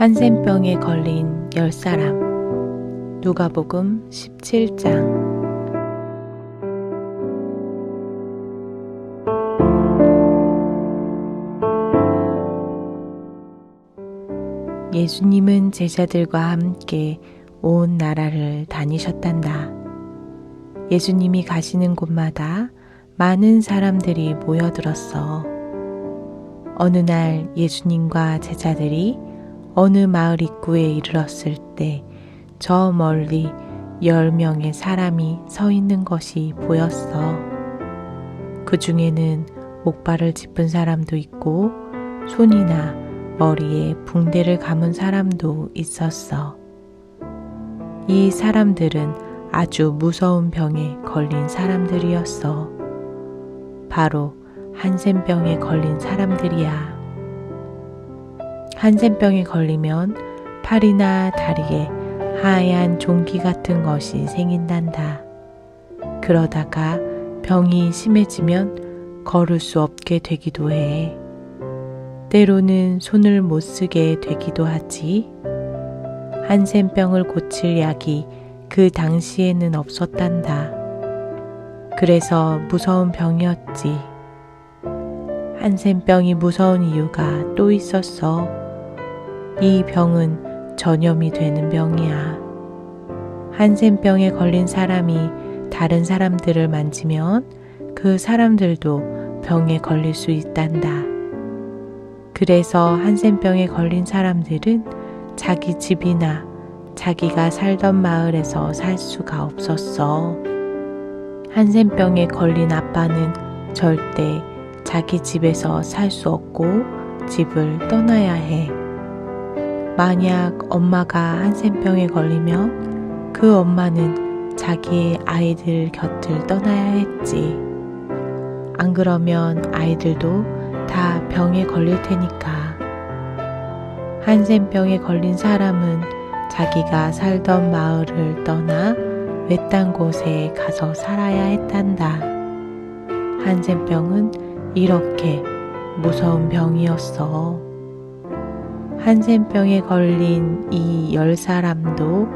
한센병에 걸린 열 사람 누가복음 17장 예수님은 제자들과 함께 온 나라를 다니셨단다. 예수님이 가시는 곳마다 많은 사람들이 모여들었어. 어느 날 예수님과 제자들이 어느 마을 입구에 이르렀을 때 저 멀리 열 명의 사람이 서 있는 것이 보였어. 그 중에는 목발을 짚은 사람도 있고 손이나 머리에 붕대를 감은 사람도 있었어. 이 사람들은 아주 무서운 병에 걸린 사람들이었어. 바로 한센병에 걸린 사람들이야. 한센병에 걸리면 팔이나 다리에 하얀 종기 같은 것이 생긴단다. 그러다가 병이 심해지면 걸을 수 없게 되기도 해. 때로는 손을 못 쓰게 되기도 하지. 한센병을 고칠 약이 그 당시에는 없었단다. 그래서 무서운 병이었지. 한센병이 무서운 이유가 또 있었어. 이 병은 전염이 되는 병이야. 한센병에 걸린 사람이 다른 사람들을 만지면 그 사람들도 병에 걸릴 수 있단다. 그래서 한센병에 걸린 사람들은 자기 집이나 자기가 살던 마을에서 살 수가 없었어. 한센병에 걸린 아빠는 절대 자기 집에서 살 수 없고 집을 떠나야 해. 만약 엄마가 한센병에 걸리면 그 엄마는 자기의 아이들 곁을 떠나야 했지. 안 그러면 아이들도 다 병에 걸릴 테니까. 한센병에 걸린 사람은 자기가 살던 마을을 떠나 외딴 곳에 가서 살아야 했단다. 한센병은 이렇게 무서운 병이었어. 한센병에 걸린 이 열 사람도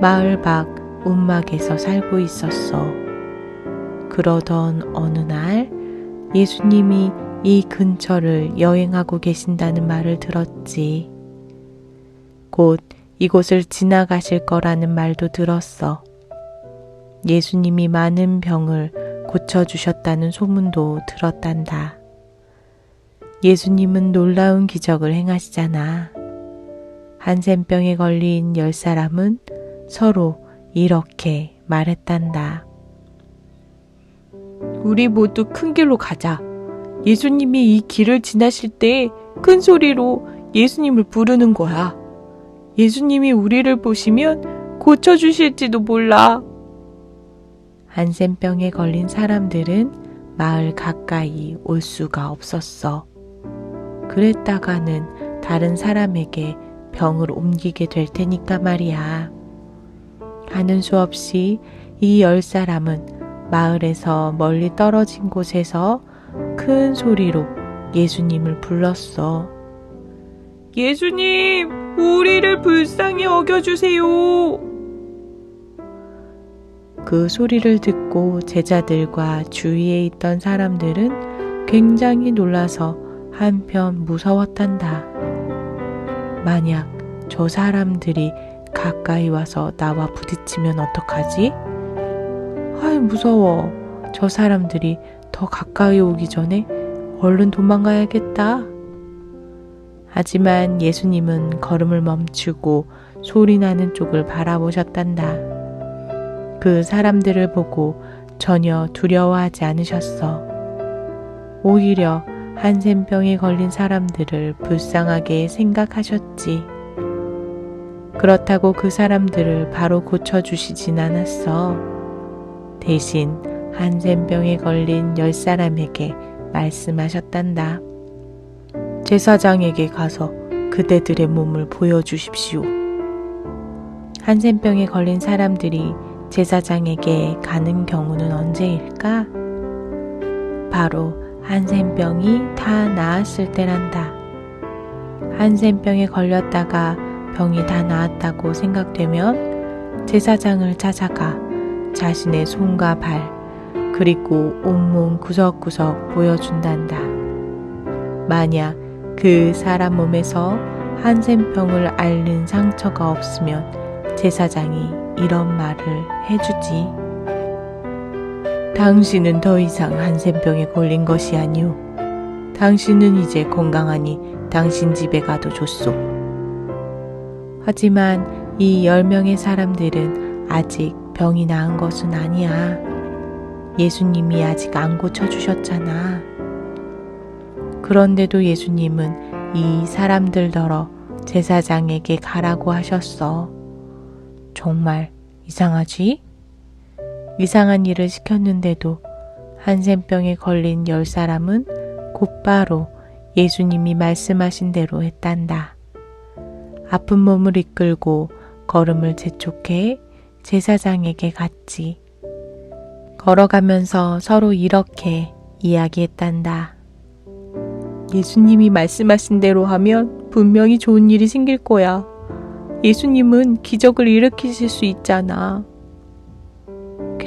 마을 밖 움막에서 살고 있었어. 그러던 어느 날 예수님이 이 근처를 여행하고 계신다는 말을 들었지. 곧 이곳을 지나가실 거라는 말도 들었어. 예수님이 많은 병을 고쳐주셨다는 소문도 들었단다. 예수님은 놀라운 기적을 행하시잖아. 한센병에 걸린 열 사람은 서로 이렇게 말했단다. 우리 모두 큰 길로 가자. 예수님이 이 길을 지나실 때 큰 소리로 예수님을 부르는 거야. 예수님이 우리를 보시면 고쳐주실지도 몰라. 한센병에 걸린 사람들은 마을 가까이 올 수가 없었어. 그랬다가는 다른 사람에게 병을 옮기게 될 테니까 말이야. 하는 수 없이 이 열 사람은 마을에서 멀리 떨어진 곳에서 큰 소리로 예수님을 불렀어. 예수님, 우리를 불쌍히 여겨주세요. 그 소리를 듣고 제자들과 주위에 있던 사람들은 굉장히 놀라서 한편 무서웠단다. 만약 저 사람들이 가까이 와서 나와 부딪히면 어떡하지? 아이, 무서워. 저 사람들이 더 가까이 오기 전에 얼른 도망가야겠다. 하지만 예수님은 걸음을 멈추고 소리 나는 쪽을 바라보셨단다. 그 사람들을 보고 전혀 두려워하지 않으셨어. 오히려 한센병에 걸린 사람들을 불쌍하게 생각하셨지. 그렇다고 그 사람들을 바로 고쳐주시진 않았어. 대신 한센병에 걸린 열 사람에게 말씀하셨단다. 제사장에게 가서 그대들의 몸을 보여주십시오. 한센병에 걸린 사람들이 제사장에게 가는 경우는 언제일까? 바로 한센병이 다 나았을 때란다. 한센병에 걸렸다가 병이 다 나았다고 생각되면 제사장을 찾아가 자신의 손과 발, 그리고 온몸 구석구석 보여준단다. 만약 그 사람 몸에서 한센병을 앓는 상처가 없으면 제사장이 이런 말을 해주지. 당신은 더 이상 한센병에 걸린 것이 아니오. 당신은 이제 건강하니 당신 집에 가도 좋소. 하지만 이 열 명의 사람들은 아직 병이 나은 것은 아니야. 예수님이 아직 안 고쳐주셨잖아. 그런데도 예수님은 이 사람들더러 제사장에게 가라고 하셨어. 정말 이상하지? 이상한 일을 시켰는데도 한센병에 걸린 열 사람은 곧바로 예수님이 말씀하신 대로 했단다. 아픈 몸을 이끌고 걸음을 재촉해 제사장에게 갔지. 걸어가면서 서로 이렇게 이야기했단다. 예수님이 말씀하신 대로 하면 분명히 좋은 일이 생길 거야. 예수님은 기적을 일으키실 수 있잖아.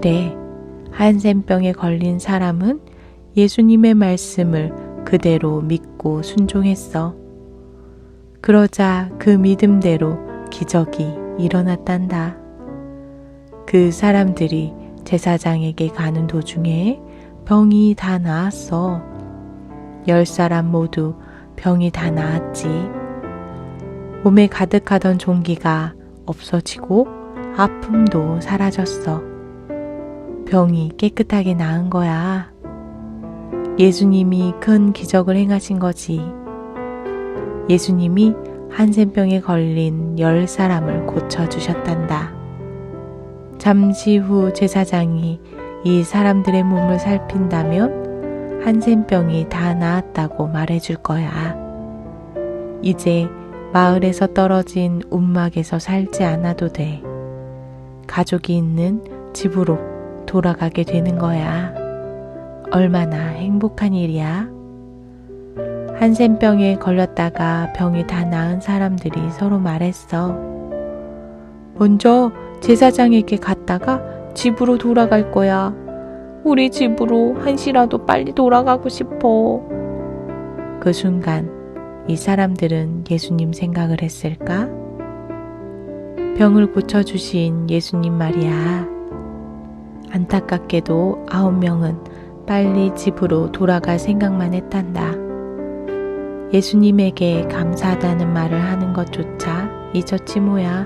그래. 한센병에 걸린 사람은 예수님의 말씀을 그대로 믿고 순종했어. 그러자 그 믿음대로 기적이 일어났단다. 그 사람들이 제사장에게 가는 도중에 병이 다 나았어. 열 사람 모두 병이 다 나았지. 몸에 가득하던 종기가 없어지고 아픔도 사라졌어. 병이 깨끗하게 나은 거야. 예수님이 큰 기적을 행하신 거지. 예수님이 한센병에 걸린 열 사람을 고쳐주셨단다. 잠시 후 제사장이 이 사람들의 몸을 살핀다면 한센병이 다 나았다고 말해줄 거야. 이제 마을에서 떨어진 움막에서 살지 않아도 돼. 가족이 있는 집으로 돌아가게 되는 거야. 얼마나 행복한 일이야. 한센병에 걸렸다가 병이 다 나은 사람들이 서로 말했어. 먼저 제사장에게 갔다가 집으로 돌아갈 거야. 우리 집으로 한시라도 빨리 돌아가고 싶어. 그 순간 이 사람들은 예수님 생각을 했을까? 병을 고쳐주신 예수님 말이야. 안타깝게도 아홉 명은 빨리 집으로 돌아갈 생각만 했단다. 예수님에게 감사하다는 말을 하는 것조차 잊었지 뭐야.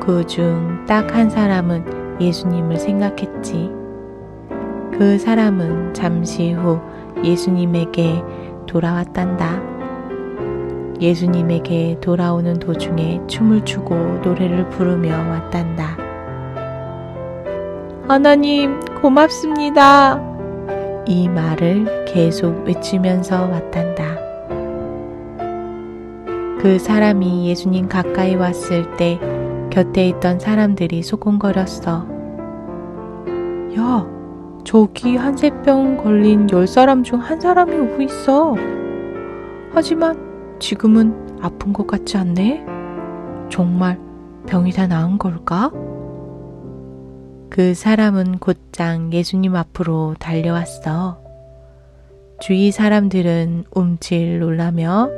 그 중 딱 한 사람은 예수님을 생각했지. 그 사람은 잠시 후 예수님에게 돌아왔단다. 예수님에게 돌아오는 도중에 춤을 추고 노래를 부르며 왔단다. 하나님, 고맙습니다. 이 말을 계속 외치면서 왔단다. 그 사람이 예수님 가까이 왔을 때 곁에 있던 사람들이 소곤거렸어. 야, 저기 한세병 걸린 열 사람 중 한 사람이 오고 있어. 하지만 지금은 아픈 것 같지 않네? 정말 병이 다 나은 걸까? 그 사람은 곧장 예수님 앞으로 달려왔어. 주위 사람들은 움찔 놀라며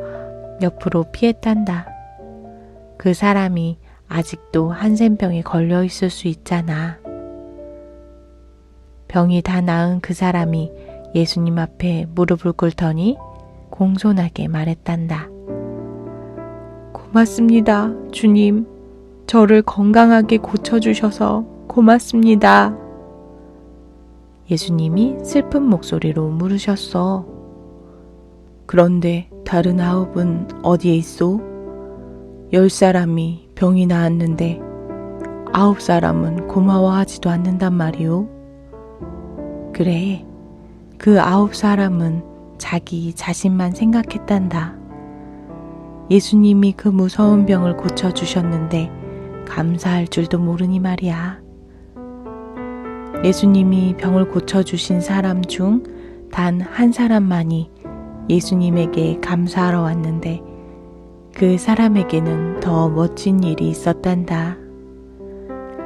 옆으로 피했단다. 그 사람이 아직도 한센병에 걸려 있을 수 있잖아. 병이 다 나은 그 사람이 예수님 앞에 무릎을 꿇더니 공손하게 말했단다. 고맙습니다, 주님. 저를 건강하게 고쳐주셔서 고맙습니다. 예수님이 슬픈 목소리로 물으셨어. 그런데 다른 아홉은 어디에 있소? 열 사람이 병이 나았는데 아홉 사람은 고마워하지도 않는단 말이오. 그래, 그 아홉 사람은 자기 자신만 생각했단다. 예수님이 그 무서운 병을 고쳐주셨는데 감사할 줄도 모르니 말이야. 예수님이 병을 고쳐주신 사람 중 단 한 사람만이 예수님에게 감사하러 왔는데 그 사람에게는 더 멋진 일이 있었단다.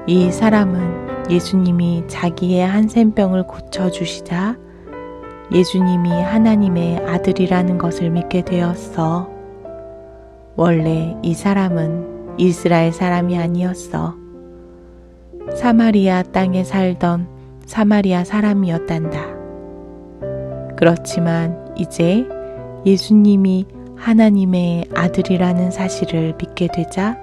이 사람은 예수님이 자기의 한센병을 고쳐주시자 예수님이 하나님의 아들이라는 것을 믿게 되었어. 원래 이 사람은 이스라엘 사람이 아니었어. 사마리아 땅에 살던 사마리아 사람이었단다. 그렇지만 이제 예수님이 하나님의 아들이라는 사실을 믿게 되자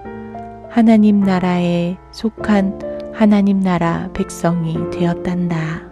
하나님 나라에 속한 하나님 나라 백성이 되었단다.